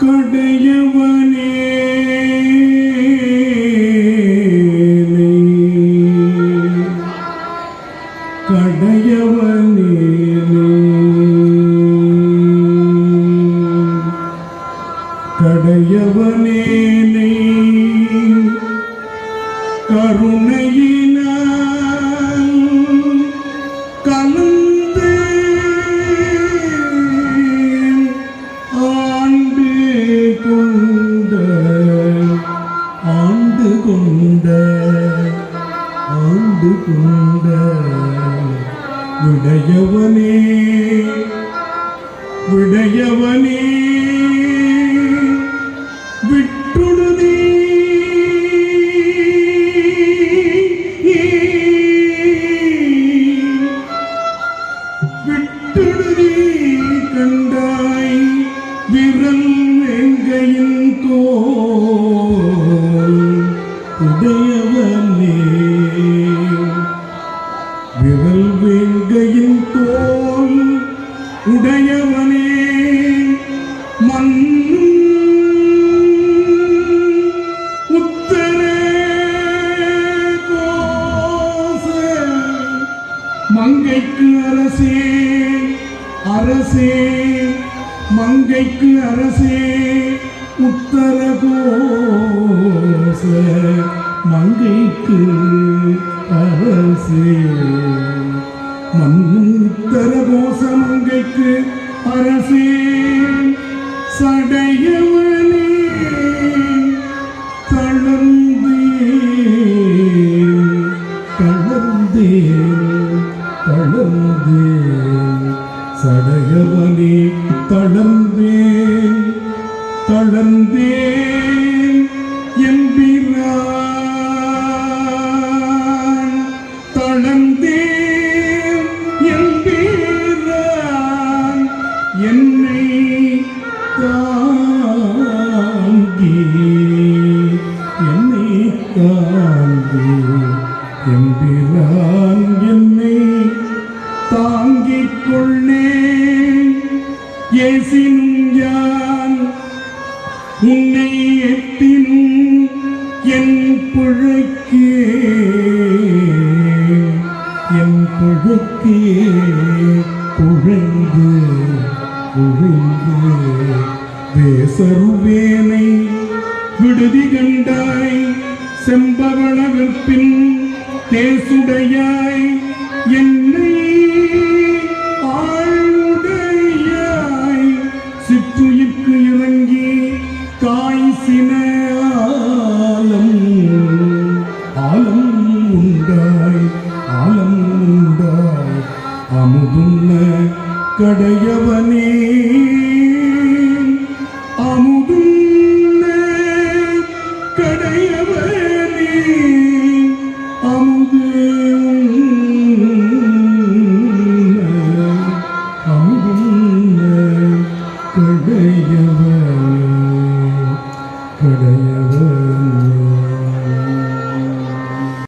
கடையவனே கடையவனே கடையவனே கருணையினால் கொண்ட ஆண்டு கொண்ட விடையவனே விடையவனே. விட்டுடுதே. விரல் வேங்கையின் தோல் உடையவனே மண் மங்கைக்கு அரசே அரசே மங்கைக்கு அரசே உத்தரகோச மங்கைக்கு அரசே. மண்ணும் உத்தர கோச அரசே. சடையவனே தளர்ந்தேன். தளர்ந்தேன் தளர்ந்தேன். சடையவனே தளர்ந்தேன். தளர்ந்தேன். எம்பிரான் உன்னை எத்தினும் என் புழைக்கே என் குழந்து குழந்து தேசருவேனை விடுதி கண்டாய் செம்பவள வெப்பின் தேசுடையாய் அமுதுன்ன கடையவனே. அமுதுன்ன கடையவனே. அமுது அமுதுன்ன கடையவனே. கடையவனே.